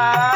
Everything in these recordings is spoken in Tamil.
Tchau!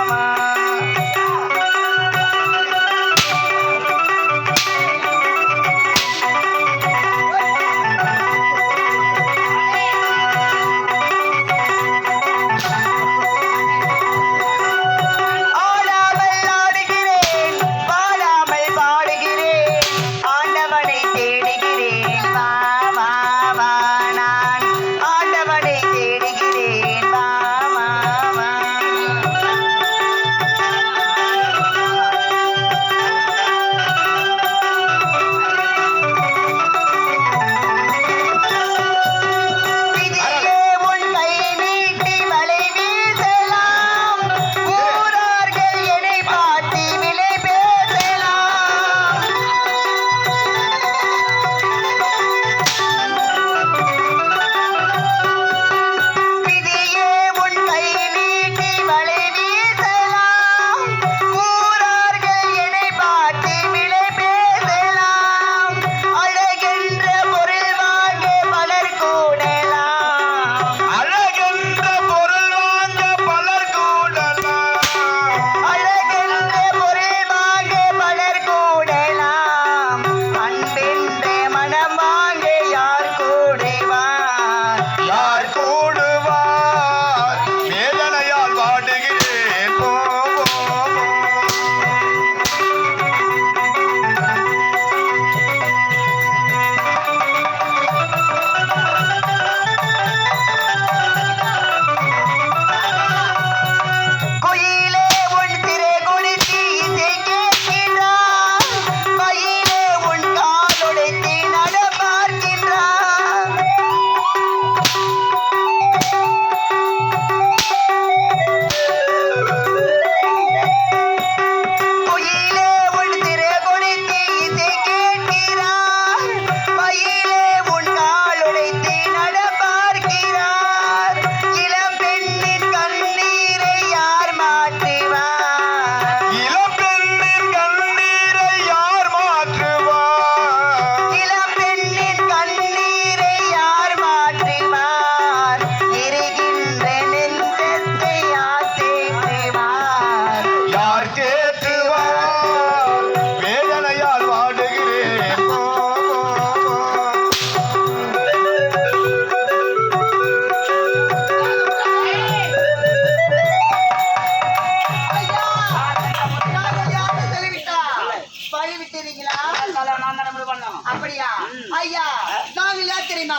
நாங்க யார் தெரியுமா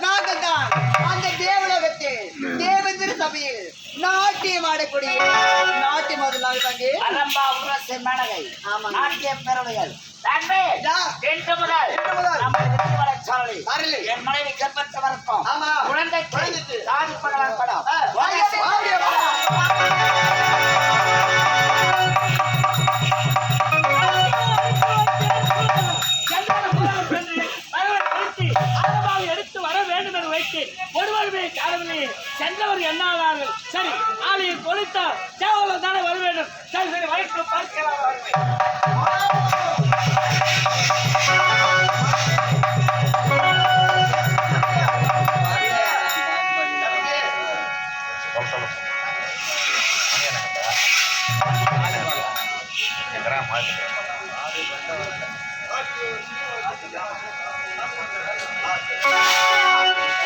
நாங்க தான் அந்த தேவலோகத்தில் தேவேந்திர சபையில் நாட்டியம் ஆடக்கூடிய நாட்டியம் முதலாளி பங்கு அரம்பா உரசை மேனகை நாட்டிய பேரவைகள் என் மனைவி கர்ப்பத்தை வளர்ப்போம் குழந்தைக்கு சாதி பண்ணலாம் வேண்டும் சரி சரி வரைக்கும் பார்க்கலாம் Thank you.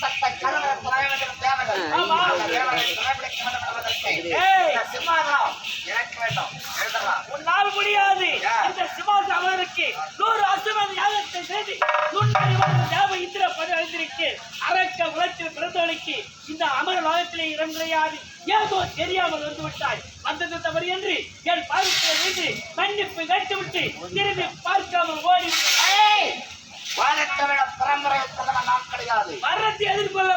அரக்க உலகத்தில் பிறந்தவனுக்கு இந்த அமர உலகத்திலே இடம் ஏதோ தெரியாமல் வந்து விட்டாய் வந்தது தவறு என்று என் பாதிப்பில் நின்று மன்னிப்பு கேட்டுவிட்டு திரும்பி பார்க்காமல் ஓடி வாழத்தமிழ பரம்பரை நாம் கிடையாது. மரணத்தை எதிர்கொள்ள